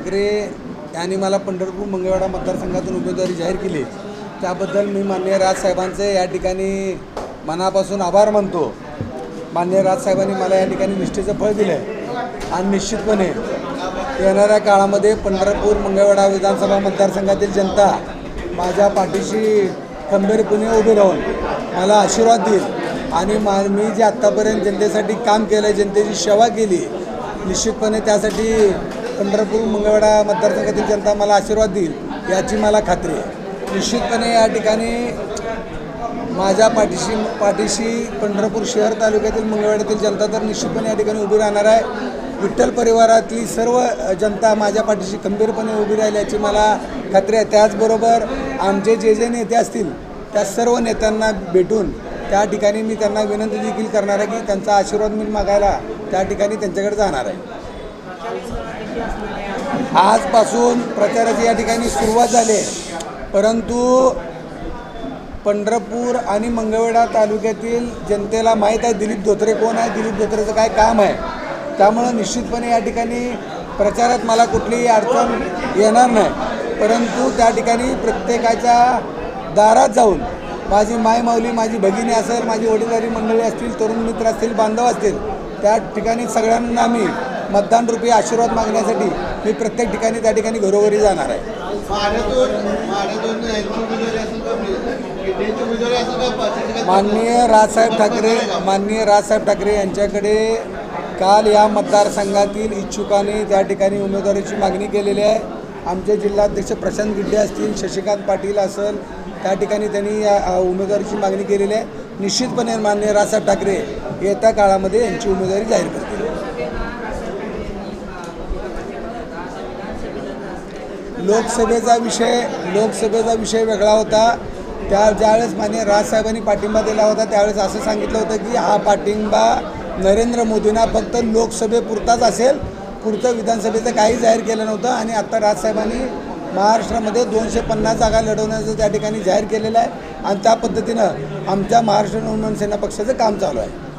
ठाकरे यांनी मला पंढरपूर मंगळवाडा मतदारसंघातून उमेदवारी जाहीर केली. त्याबद्दल मी माननीय राजसाहेबांचे या ठिकाणी मनापासून आभार मानतो. माननीय राजसाहेबांनी मला या ठिकाणी निष्ठेचं फळ दिलं आहे आणि निश्चितपणे येणाऱ्या काळामध्ये पंढरपूर मंगळवाडा विधानसभा मतदारसंघातील जनता माझ्या पाठीशी खंबीरपणे उभे राहून मला आशीर्वाद देईल. आणि मा मी जे आत्तापर्यंत जनतेसाठी काम केलं आहे जनतेची सेवा केली निश्चितपणे त्यासाठी पंढरपूर मंगळवाडा मतदारसंघातील जनता मला आशीर्वाद देईल याची मला खात्री आहे. निश्चितपणे या ठिकाणी माझ्या पाठीशी पाठीशी पंढरपूर शहर तालुक्यातील मंगळवाड्यातील जनता तर निश्चितपणे या ठिकाणी उभी राहणार आहे. विठ्ठल परिवारातली सर्व जनता माझ्या पाठीशी खंबीरपणे उभी राहील याची मला खात्री आहे. त्याचबरोबर आमचे जे जे नेते असतील त्या सर्व नेत्यांना भेटून त्या ठिकाणी मी त्यांना विनंती देखील करणार आहे की त्यांचा आशीर्वाद मी मागायला त्या ठिकाणी त्यांच्याकडे जाणार आहे. आजपासून प्रचाराची या ठिकाणी सुरुवात झाली आहे. परंतु पंढरपूर आणि मंगळवेढा तालुक्यातील जनतेला माहीत आहे दिलीप धोत्रे कोण आहे दिलीप धोत्रेचं काय काम आहे. त्यामुळं निश्चितपणे या ठिकाणी प्रचारात मला कुठलीही अडचण येणार नाही. परंतु त्या ठिकाणी प्रत्येकाच्या दारात जाऊन माझी माय माऊली माझी भगिनी असेल माझी वडीलधारी मंडळी असतील तरुण मित्र असतील बांधव असतील त्या ठिकाणी सगळ्यांना मी मतदान रूपी आशीर्वाद मागण्यासाठी मी प्रत्येक ठिकाणी त्या ठिकाणी घरोघरी जाणार आहे. माननीय राजसाहेब ठाकरे माननीय राजसाहेब ठाकरे यांच्याकडे काल या मतदारसंघातील इच्छुकांनी त्या ठिकाणी उमेदवारीची मागणी केलेली आहे. आमचे जिल्हाध्यक्ष प्रशांत गिड्डे असतील शशिकांत पाटील असेल त्या ठिकाणी त्यांनी या उमेदवारीची मागणी केलेली आहे. निश्चितपणे माननीय राजसाहेब ठाकरे येत्या काळामध्ये यांची उमेदवारी जाहीर करतील. लोकसभेचा विषय लोकसभेचा विषय वेगळा होता. त्या ज्यावेळेस मान्य राजसाहेबांनी पाठिंबा दिला होता त्यावेळेस असं सांगितलं होतं की हा पाठिंबा नरेंद्र मोदींना फक्त लोकसभेपुरताच असेल. पुढचं विधानसभेचं काही जाहीर केलं नव्हतं आणि आत्ता राजसाहेबांनी महाराष्ट्रामध्ये दोनशे पन्नास जागा लढवण्याचं त्या ठिकाणी जाहीर केलेलं आहे. आणि त्या पद्धतीनं आमच्या महाराष्ट्र नवनिर्माण सेना पक्षाचं काम चालू आहे.